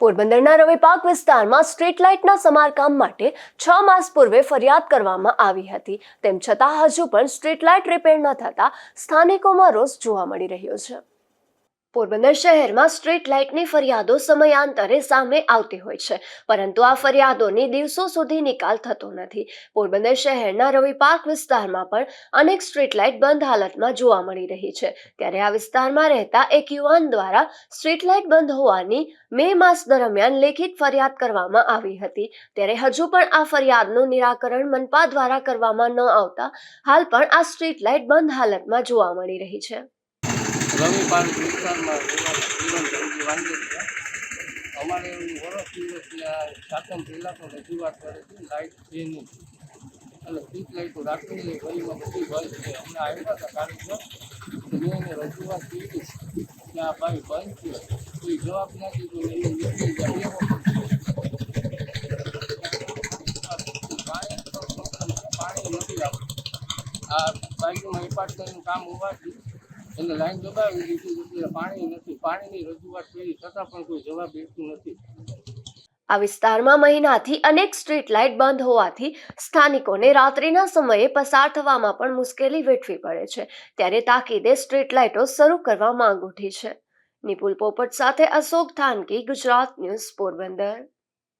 પોરબંદરના રવિ પાક વિસ્તારમાં સ્ટ્રીટ લાઇટના સમારકામ માટે છ માસ પૂર્વે ફરિયાદ કરવામાં આવી હતી. તેમ છતાં હજુ પણ સ્ટ્રીટ લાઇટ રિપેર ન થતા સ્થાનિકોમાં રોષ જોવા મળી રહ્યો છે. પોરબંદર શહેરમાં સ્ટ્રીટ લાઇટની ફરિયાદો સમયાંતરે સામે આવતી હોય છે, પરંતુ આ ફરિયાદોની દિવસો સુધી નિકાલ થતો નથી. પોરબંદર શહેરના રવિ પાર્ક વિસ્તારમાં પણ અનેક સ્ટ્રીટ લાઇટ બંધ હાલતમાં જોવા મળી રહી છે. ત્યારે આ વિસ્તારમાં રહેતા એક યુવાન દ્વારા સ્ટ્રીટ લાઇટ બંધ હોવાની મે માસ દરમિયાન લેખિત ફરિયાદ કરવામાં આવી હતી. ત્યારે હજુ પણ આ ફરિયાદનું નિરાકરણ મનપા દ્વારા કરવામાં ન આવતા હાલ પણ આ સ્ટ્રીટ લાઇટ બંધ હાલતમાં જોવા મળી રહી છે. રવિ પાર્ક વિસ્તારમાં જીવન વાંધો છે. અમારે એવું વર્ષ દિવસથી આ શાસન પહેલાં પણ રજૂઆત કરે છે લાઇટ છે નહીં એટલે સ્ટ્રીટ લાઇટો રાખેલી ગલીમાં બધી બંધ છે. અમને આવ્યા હતા કાર્યક્રમ મેં એને રજૂઆત કરી કે આ ભાઈ બંધ છે. કોઈ જવાબ નથી, તો એને નીકળી જાય પાણી નથી આવતું આ બાજુમાં એપાર્ટમેન્ટનું કામ હોવાથી એને લાઈન દબાવી દીધી એટલે પાણી નથી. પાણીની રજૂઆત કરી, છતાં પણ કોઈ જવાબ દેતું નથી. આ વિસ્તારમાં મહિનાથી અનેક સ્ટ્રીટ લાઇટ બંધ હોવાથી સ્થાનિકોને રાત્રિના સમયે પસાર થવામાં પણ મુશ્કેલી વેઠવી પડે છે. ત્યારે તાકીદે સ્ટ્રીટ લાઇટો શરૂ કરવા માંગ ઉઠી છે. નિપુલ પોપટ સાથે અશોક થાનકી, ગુજરાત ન્યૂઝ પોરબંદર.